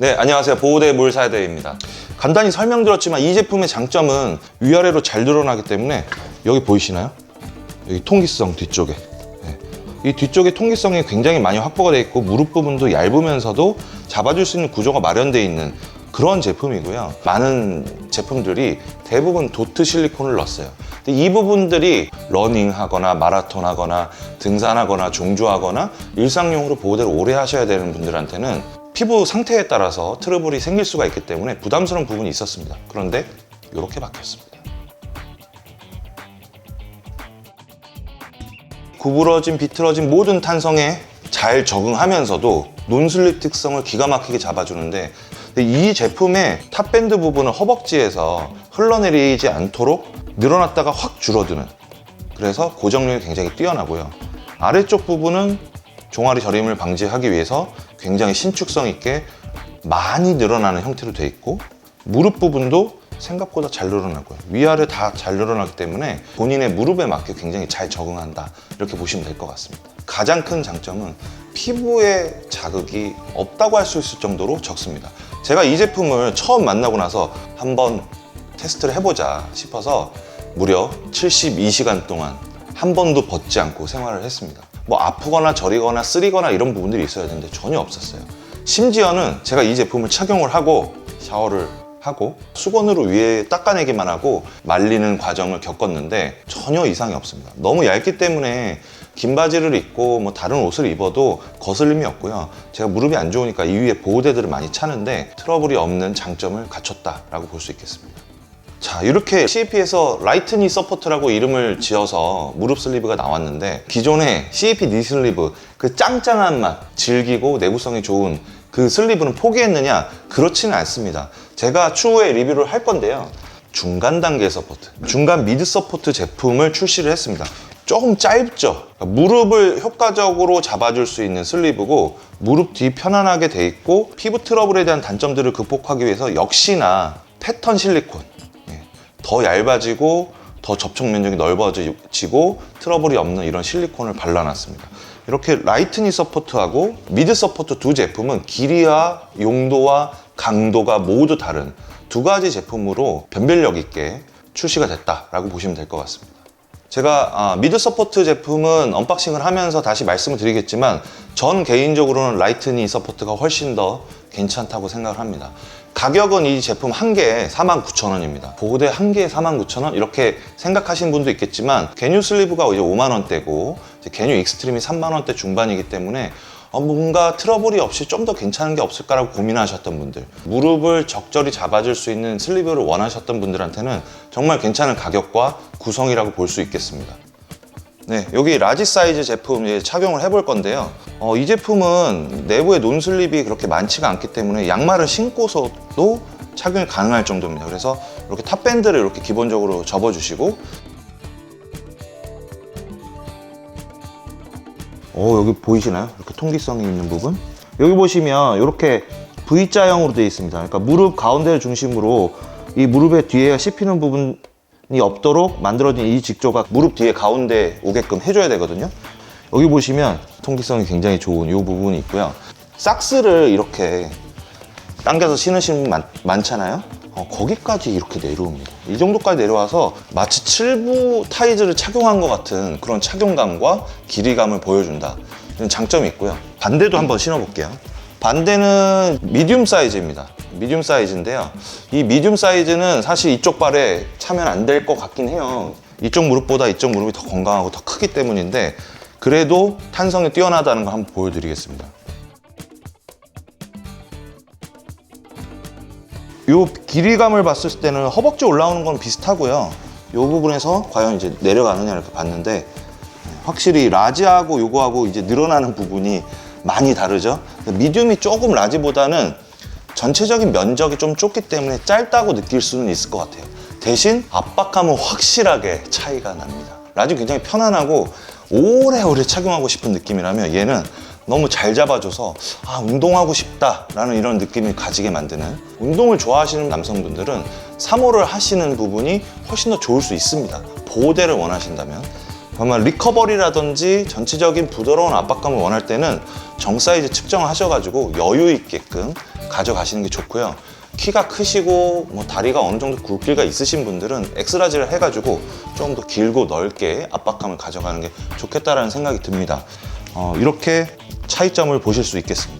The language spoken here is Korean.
네, 안녕하세요. 보호대 물사대입니다. 간단히 설명드렸지만 이 제품의 장점은 위아래로 잘 드러나기 때문에 여기 보이시나요? 여기 통기성 뒤쪽에. 네. 이 뒤쪽에 통기성이 굉장히 많이 확보가 되어 있고 무릎 부분도 얇으면서도 잡아줄 수 있는 구조가 마련되어 있는 그런 제품이고요. 많은 제품들이 대부분 도트 실리콘을 넣었어요. 근데 이 부분들이 러닝하거나 마라톤 하거나 등산하거나 종주하거나 일상용으로 보호대를 오래 하셔야 되는 분들한테는 피부 상태에 따라서 트러블이 생길 수가 있기 때문에 부담스러운 부분이 있었습니다. 그런데 이렇게 바뀌었습니다. 구부러진, 비틀어진 모든 탄성에 잘 적응하면서도 논슬립 특성을 기가 막히게 잡아주는데 이 제품의 탑밴드 부분은 허벅지에서 흘러내리지 않도록 늘어났다가 확 줄어드는 그래서 고정력이 굉장히 뛰어나고요. 아래쪽 부분은 종아리 저림을 방지하기 위해서 굉장히 신축성 있게 많이 늘어나는 형태로 되어 있고 무릎 부분도 생각보다 잘 늘어나고요. 위아래 다 잘 늘어나기 때문에 본인의 무릎에 맞게 굉장히 잘 적응한다. 이렇게 보시면 될 것 같습니다. 가장 큰 장점은 피부에 자극이 없다고 할 수 있을 정도로 적습니다. 제가 이 제품을 처음 만나고 나서 한번 테스트를 해보자 싶어서 무려 72시간 동안 한 번도 벗지 않고 생활을 했습니다. 뭐 아프거나 저리거나 쓰리거나 이런 부분들이 있어야 되는데 전혀 없었어요. 심지어는 제가 이 제품을 착용을 하고 샤워를 하고 수건으로 위에 닦아내기만 하고 말리는 과정을 겪었는데 전혀 이상이 없습니다. 너무 얇기 때문에 긴 바지를 입고 뭐 다른 옷을 입어도 거슬림이 없고요. 제가 무릎이 안 좋으니까 이 위에 보호대들을 많이 차는데 트러블이 없는 장점을 갖췄다라고 볼 수 있겠습니다. 자 이렇게 CEP에서 라이트니 서포트라고 이름을 지어서 무릎 슬리브가 나왔는데 기존의 CEP 니 슬리브 그 짱짱한 맛 즐기고 내구성이 좋은 그 슬리브는 포기했느냐? 그렇지는 않습니다. 제가 추후에 리뷰를 할 건데요. 중간 단계 서포트 중간 미드 서포트 제품을 출시를 했습니다. 조금 짧죠? 그러니까 무릎을 효과적으로 잡아줄 수 있는 슬리브고 무릎 뒤 편안하게 돼 있고 피부 트러블에 대한 단점들을 극복하기 위해서 역시나 패턴 실리콘 예, 더 얇아지고 더 접촉 면적이 넓어지고 트러블이 없는 이런 실리콘을 발라놨습니다. 이렇게 라이트니 서포트하고 미드 서포트 두 제품은 길이와 용도와 강도가 모두 다른 두 가지 제품으로 변별력 있게 출시가 됐다라고 보시면 될 것 같습니다. 제가 아, 미드 서포트 제품은 언박싱을 하면서 다시 말씀을 드리겠지만 전 개인적으로는 라이트니 서포트가 훨씬 더 괜찮다고 생각을 합니다. 가격은 이 제품 한 개에 49,000원입니다. 보호대 한 개에 49,000원 이렇게 생각하시는 분도 있겠지만 개뉴 슬리브가 이제 5만 원대고 개뉴 익스트림이 3만 원대 중반이기 때문에 어, 뭔가 트러블이 없이 좀 더 괜찮은 게 없을까라고 고민하셨던 분들 무릎을 적절히 잡아줄 수 있는 슬리브를 원하셨던 분들한테는 정말 괜찮은 가격과 구성이라고 볼 수 있겠습니다. 네, 여기 라지 사이즈 제품 착용을 해볼 건데요. 어, 이 제품은 내부에 논슬립이 그렇게 많지가 않기 때문에 양말을 신고서도 착용이 가능할 정도입니다. 그래서 이렇게 탑밴드를 이렇게 기본적으로 접어주시고 어, 여기 보이시나요? 이렇게 통기성이 있는 부분. 여기 보시면 이렇게 V자형으로 되어 있습니다. 그러니까 무릎 가운데를 중심으로 이 무릎의 뒤에 씹히는 부분이 없도록 만들어진 이 직조가 무릎 뒤에 가운데 오게끔 해줘야 되거든요. 여기 보시면 통기성이 굉장히 좋은 이 부분이 있고요. 삭스를 이렇게 당겨서 신으시는 분 많, 많잖아요. 어, 거기까지 이렇게 내려옵니다. 이 정도까지 내려와서 마치 칠부 타이즈를 착용한 것 같은 그런 착용감과 길이감을 보여준다. 이런 장점이 있고요. 반대도 한번 신어볼게요. 반대는 미디움 사이즈입니다. 미디움 사이즈인데요. 이 미디움 사이즈는 사실 이쪽 발에 차면 안 될 것 같긴 해요. 이쪽 무릎보다 이쪽 무릎이 더 건강하고 더 크기 때문인데 그래도 탄성이 뛰어나다는 걸 한번 보여드리겠습니다. 요 길이감을 봤을 때는 허벅지 올라오는 건 비슷하고요. 요 부분에서 과연 이제 내려가느냐 이렇게 봤는데 확실히 라지하고 요거하고 이제 늘어나는 부분이 많이 다르죠. 미디움이 조금 라지보다는 전체적인 면적이 좀 좁기 때문에 짧다고 느낄 수는 있을 것 같아요. 대신 압박감은 확실하게 차이가 납니다. 라지 굉장히 편안하고 오래오래 착용하고 싶은 느낌이라면 얘는 너무 잘 잡아줘서 아 운동하고 싶다라는 이런 느낌을 가지게 만드는 운동을 좋아하시는 남성분들은 3호를 하시는 부분이 훨씬 더 좋을 수 있습니다 보호대를 원하신다면 그러면 리커버리라든지 전체적인 부드러운 압박감을 원할 때는 정 사이즈 측정하셔가지고 여유 있게끔 가져가시는 게 좋고요. 키가 크시고 뭐 다리가 어느 정도 굵기가 있으신 분들은 엑스라지를 해가지고 좀 더 길고 넓게 압박감을 가져가는 게 좋겠다라는 생각이 듭니다. 어, 이렇게 차이점을 보실 수 있겠습니다.